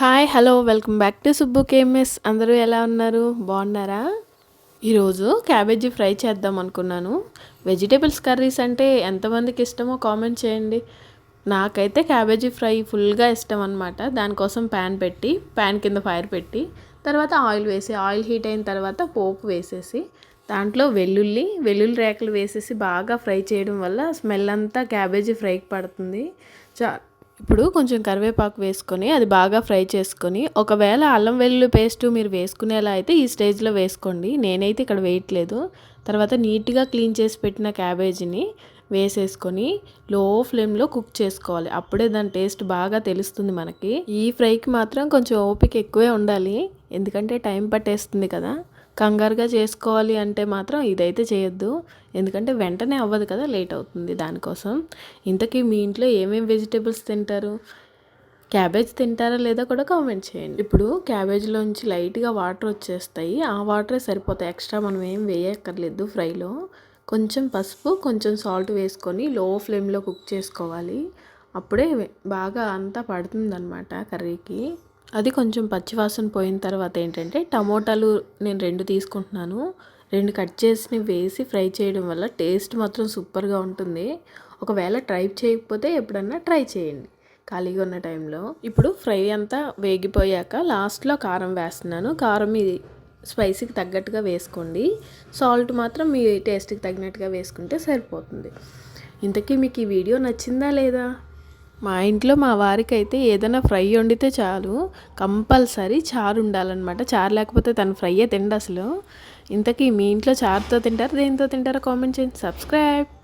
Hi hello welcome back to Subbu KMS అందరూ ఎలా ఉన్నారు? బాగున్నారా? ఈరోజు క్యాబేజీ ఫ్రై చేద్దాం అనుకున్నాను. వెజిటేబుల్స్ కర్రీస్ అంటే ఎంతమందికి ఇష్టమో కామెంట్ చేయండి. నాకైతే క్యాబేజీ ఫ్రై ఫుల్గా ఇష్టం అనమాట దానికోసం ప్యాన్ పెట్టి ప్యాన్ కింద ఫైర్ పెట్టి తర్వాత ఆయిల్ వేసి ఆయిల్ హీట్ అయిన తర్వాత పోపు వేసేసి దాంట్లో వెల్లుల్లి వెల్లుల్లి రేకలు వేసేసి బాగా ఫ్రై చేయడం వల్ల స్మెల్ అంతా క్యాబేజీ ఫ్రైకి పడుతుంది. చా ఇప్పుడు కొంచెం కరివేపాకు వేసుకొని అది బాగా ఫ్రై చేసుకొని ఒకవేళ అల్లం వెల్లుల్లి పేస్ట్ మీరు వేసుకునేలా అయితే ఈ స్టేజ్లో వేసుకోండి. నేనైతే ఇక్కడ వేయట్లేదు. తర్వాత నీట్గా క్లీన్ చేసి పెట్టిన క్యాబేజీని వేసేసుకొని లో ఫ్లేమ్లో కుక్ చేసుకోవాలి. అప్పుడే దాని టేస్ట్ బాగా తెలుస్తుంది మనకి. ఈ ఫ్రైకి మాత్రం కొంచెం ఓపిక ఎక్కువే ఉండాలి. ఎందుకంటే టైం పట్టేస్తుంది కదా. కంగారుగా చేసుకోవాలి అంటే మాత్రం ఇదైతే చేయొద్దు. ఎందుకంటే వెంటనే అవ్వదు కదా లేట్ అవుతుంది దానికోసం. ఇంతకీ మీ ఇంట్లో ఏమేమి వెజిటేబుల్స్ తింటారు? క్యాబేజ్ తింటారా లేదా కూడా కామెంట్ చేయండి. ఇప్పుడు క్యాబేజ్లోంచి లైట్గా వాటర్ వచ్చేస్తాయి. ఆ వాటరే సరిపోతాయి. ఎక్స్ట్రా మనం ఏం వేయక్కర్లేదు ఫ్రైలో. కొంచెం పసుపు కొంచెం సాల్ట్ వేసుకొని లో ఫ్లేమ్లో కుక్ చేసుకోవాలి. అప్పుడే బాగా అంతా పడుతుందన్నమాట కర్రీకి. అది కొంచెం పచ్చివాసన పోయిన తర్వాత ఏంటంటే టమోటాలు నేను రెండు తీసుకుంటున్నాను. రెండు కట్ చేసి వేసి ఫ్రై చేయడం వల్ల టేస్ట్ మాత్రం సూపర్గా ఉంటుంది. ఒకవేళ ట్రై చేయకపోతే ఎప్పుడన్నా ట్రై చేయండి ఖాళీగా ఉన్న టైంలో. ఇప్పుడు ఫ్రై అంతా వేగిపోయాక లాస్ట్లో కారం వేస్తున్నాను. కారం ఇది స్పైసీకి తగ్గట్టుగా వేసుకోండి. సాల్ట్ మాత్రం మీ టేస్ట్కి తగినట్టుగా వేసుకుంటే సరిపోతుంది. ఇంతకీ మీకు ఈ వీడియో నచ్చిందా లేదా? మా ఇంట్లో మా వారికి అయితే ఏదైనా ఫ్రై వండితే చాలు. కంపల్సరీ చారు ఉండాలన్నమాట. చారు లేకపోతే తను ఫ్రైయే తిండి అసలు ఇంతకీ మీ ఇంట్లో చారుతో తింటారు? దేంతో తింటారో? కామెంట్ చేయండి. సబ్స్క్రైబ్.